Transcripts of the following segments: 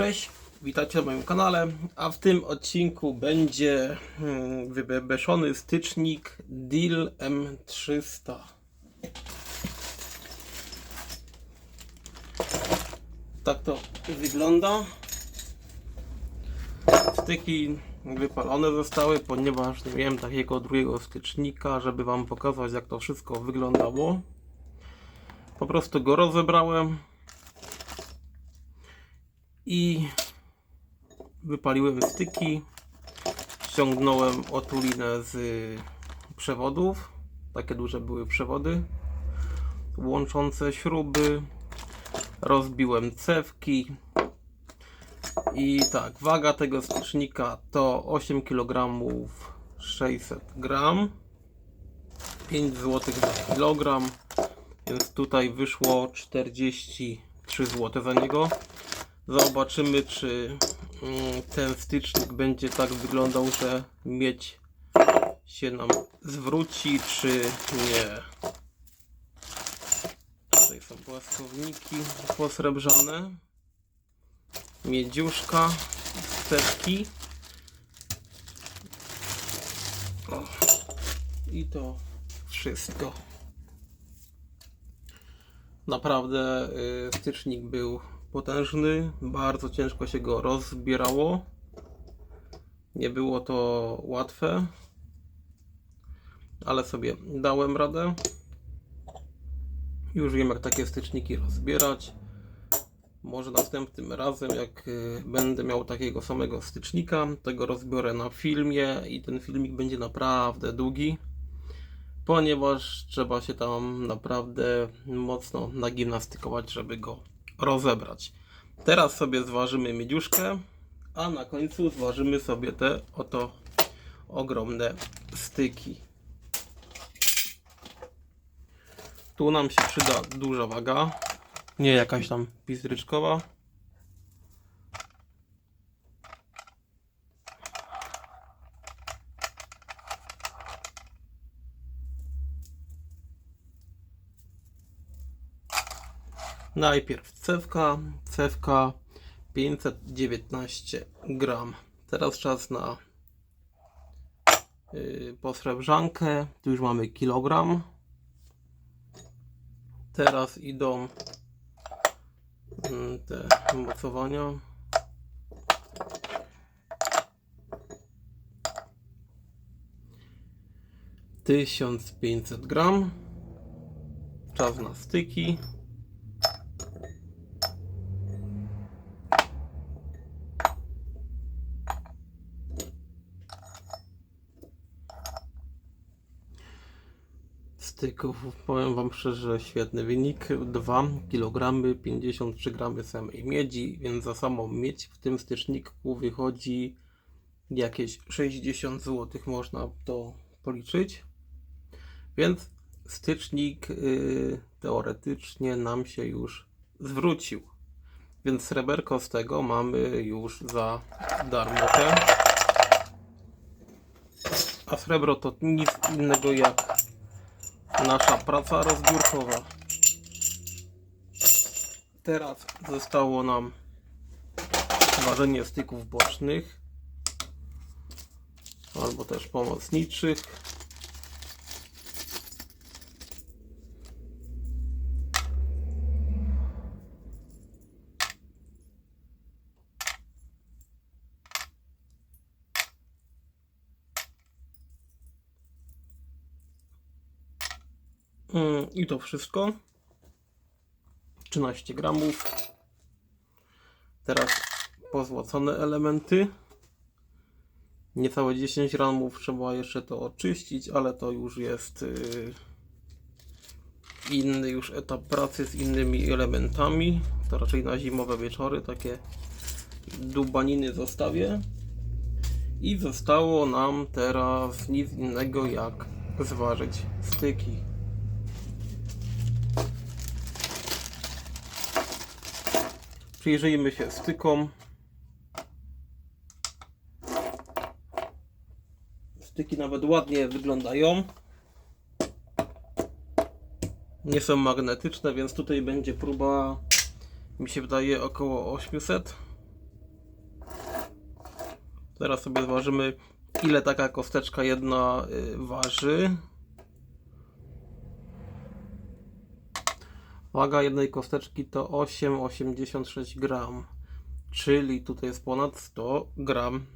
Cześć, witajcie na moim kanale, a w tym odcinku będzie hmm, wybeszony stycznik Deal M300. Tak to wygląda. Styki wypalone zostały, ponieważ nie miałem takiego drugiego stycznika, żeby Wam pokazać jak to wszystko wyglądało. Po prostu go rozebrałem i wypaliłem styki, ściągnąłem otulinę z przewodów, takie duże były przewody. Łączące śruby, rozbiłem cewki. I tak, waga tego stycznika to 8 kg 600 gram. 5 zł za kilogram. Więc tutaj wyszło 43 zł za niego Zobaczymy, czy mm, ten stycznik będzie tak wyglądał, że miedź się nam zwróci, czy nie. Tutaj są płaskowniki posrebrzane. Miedziuszka, steczki. I to wszystko. Naprawdę y, stycznik był potężny, bardzo ciężko się go rozbierało. Nie było to łatwe, ale sobie dałem radę. Już wiem, jak takie styczniki rozbierać. Może następnym razem, jak y, będę miał takiego samego stycznika, tego rozbiorę na filmie i ten filmik będzie naprawdę długi, ponieważ trzeba się tam naprawdę mocno nagimnastykować, żeby go rozebrać. Teraz sobie zważymy miedziuszkę, a na końcu zważymy sobie te oto ogromne styki. Tu nam się przyda duża waga, nie jakaś tam pistryczkowa. Najpierw cewka, cewka 519 gram. Teraz czas na yy, posrebrzankę. Tu już mamy kilogram. Teraz idą mm, te mocowania. Tysiąc pięćset gram. Czas na styki. Styków. Powiem Wam szczerze, świetny wynik. 2 kg 53 g samej miedzi, więc za samą miedź w tym styczniku wychodzi jakieś 60 zł, można to policzyć. Więc stycznik yy, teoretycznie nam się już zwrócił. Więc sreberko z tego mamy już za darmokę. A srebro to nic innego jak nasza praca rozbiórkowa. Teraz zostało nam ważenie styków bocznych albo też pomocniczych. I to wszystko. 13 gramów. Teraz pozłacone elementy. Niecałe 10 gramów. Trzeba jeszcze to oczyścić, ale to już jest yy, inny już etap pracy z innymi elementami. To raczej na zimowe wieczory takie dubaniny zostawię. I zostało nam teraz nic innego jak zważyć styki. Przyjrzyjmy się stykom. Styki nawet ładnie wyglądają. Nie są magnetyczne, więc tutaj będzie próba, mi się wydaje, około 800. Teraz sobie zważymy, ile taka kosteczka jedna y, waży. Waga jednej kosteczki to 8,86 gram, czyli tutaj jest ponad 100 gram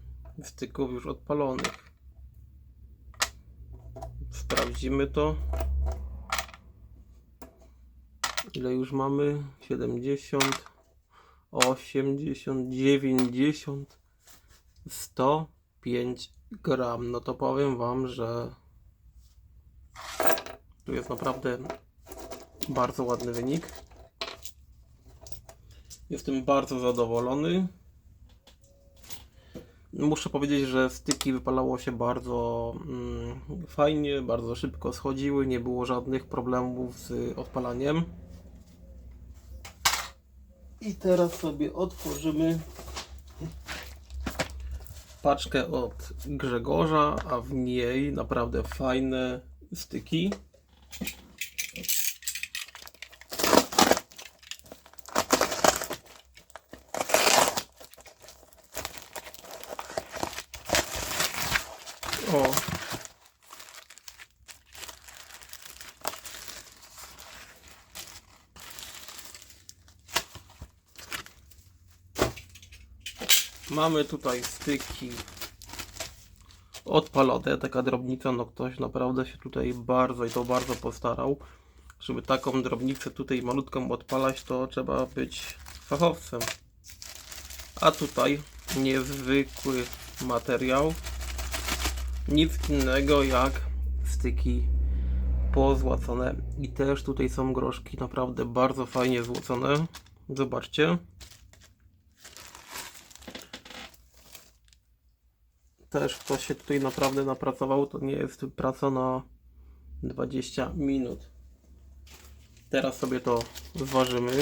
styków już odpalonych. Sprawdzimy to. Ile już mamy? 70, 80, 90, 105 gram. No to powiem Wam, że tu jest naprawdę bardzo ładny wynik. Jestem bardzo zadowolony. Muszę powiedzieć, że styki wypalało się bardzo mm, fajnie, bardzo szybko schodziły, nie było żadnych problemów z odpalaniem. I teraz sobie otworzymy paczkę od Grzegorza, a w niej naprawdę fajne styki. O. Mamy tutaj styki odpalone, taka drobnica, no ktoś naprawdę się tutaj bardzo i to bardzo postarał. Żeby taką drobnicę tutaj malutką odpalać, to trzeba być fachowcem. A tutaj niezwykły materiał nic innego jak styki pozłacone. I też tutaj są groszki naprawdę bardzo fajnie złocone. Zobaczcie. Też ktoś się tutaj naprawdę napracował. To nie jest praca na 20 minut. Teraz sobie to zważymy.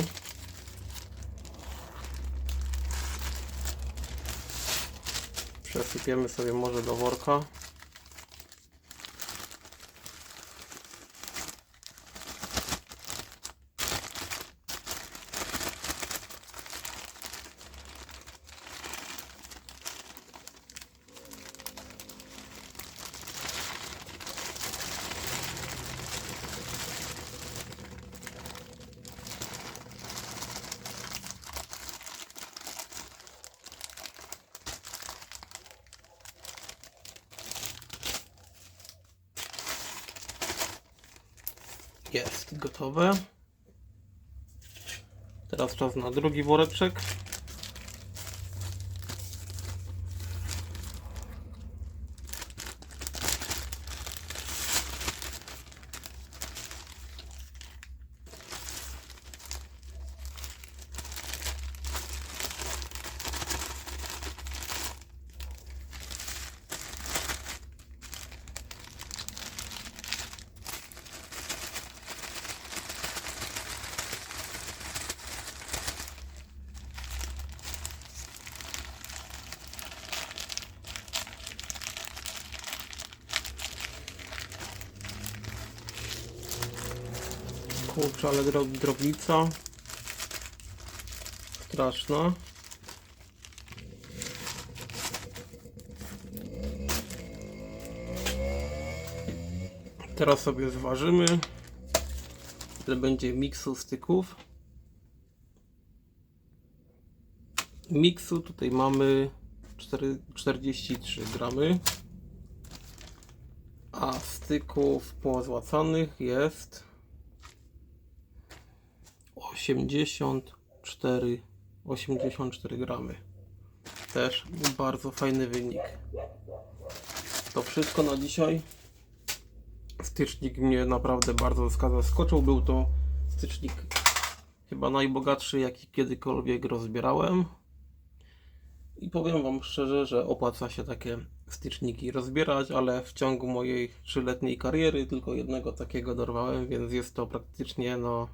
Przesypiemy sobie może do worka Jest gotowe. Teraz czas na drugi woreczek. Kurczę, ale dro drobnica. Straszna. Teraz sobie zważymy, ile będzie miksu styków. Miksu tutaj mamy 4, 43 gramy, a styków pozłacanych jest 84 84 gramy. Też bardzo fajny wynik. To wszystko na dzisiaj. Stycznik mnie naprawdę bardzo zaskoczył. Był to stycznik chyba najbogatszy, jaki kiedykolwiek rozbierałem. I powiem Wam szczerze, że opłaca się takie styczniki rozbierać, ale w ciągu mojej trzyletniej kariery tylko jednego takiego dorwałem, więc jest to praktycznie no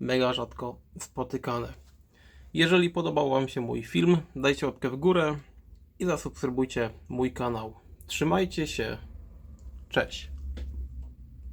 mega rzadko spotykane. Jeżeli podobał Wam się mój film, dajcie łapkę w górę i zasubskrybujcie mój kanał. Trzymajcie się. Cześć.